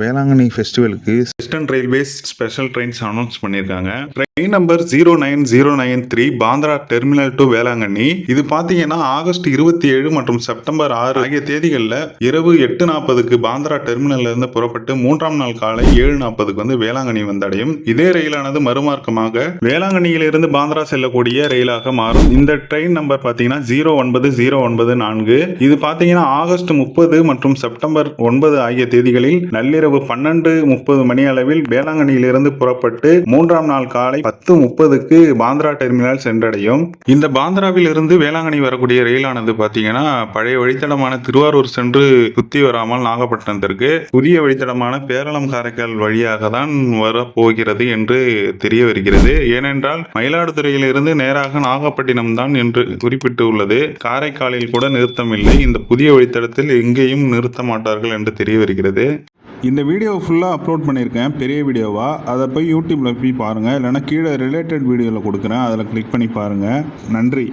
Velankanni ஃபெஸ்டிவலுக்கு western railways special trains announce பண்ணியிருக்காங்க. Train number zero nine zero nine three Bandra terminal to Velankanni இது பார்த்தீங்கன்னா August இருபத்தி ஏழு மற்றும் செப்டம்பர் ஆறு ஆகிய தேதிகளில் இரவு எட்டு நாற்பதுக்கு பாந்திரா டெர்மினல்ல இருந்து புறப்பட்டு மூன்றாம் நாள் காலை ஏழு நாற்பதுக்கு வந்து வேளாங்கண்ணி வந்தடையும். இதே ரயிலானது மறுமார்க்கமாக வேளாங்கண்ணியிலிருந்து பாந்திரா செல்லக்கூடிய ரயிலாக மாறும். இந்த ட்ரெயின் நம்பர் பார்த்தீங்கன்னா ஜீரோ ஒன்பது ஜீரோ ஒன்பது நான்கு. இது பார்த்தீங்கன்னா ஆகஸ்ட் முப்பது மற்றும் செப்டம்பர் ஒன்பது ஆகிய தேதிகளில் நள்ளிரவு பன்னெண்டு முப்பது மணி அளவில் வேளாங்கண்ணியிலிருந்து புறப்பட்டு மூன்றாம் நாள் காலை பத்து முப்பதுக்கு பாந்திரா டெர்மினல் சென்றடையும். இந்த பாந்திராவில் இருந்து வேளாங்கண்ணி வரக்கூடிய ரயிலானது பார்த்தீங்கன்னா பழைய வழித்தடமான திருவாரூர் சென்று சுத்தி வராமல் நாகப்பட்டினத்திற்கு புதிய வழித்தடமான பேரளம் காரைக்கால் வழியாக தான் வரப்போகிறது என்று தெரிய வருகிறது. ஏனென்றால் மயிலாடுதுறையிலிருந்து நேராக நாகப்பட்டினம் தான் என்று குறிப்பிட்டு உள்ளது காரைக்காலில் கூட நிறுத்தமில்லை இந்த புதிய வழித்தடத்தில் எங்கேயும் நிறுத்த மாட்டார்கள் என்று தெரிய வருகிறது. இந்த வீடியோ ஃபுல்லாக அப்லோட் பண்ணியிருக்கேன். பெரிய வீடியோவாக அதை போய் யூடியூப்பில் போய் பாருங்கள் இல்லைன்னா கீழே ரிலேட்டட் வீடியோவில் கொடுக்குறேன். அதில் கிளிக் பண்ணி பாருங்கள் நன்றி.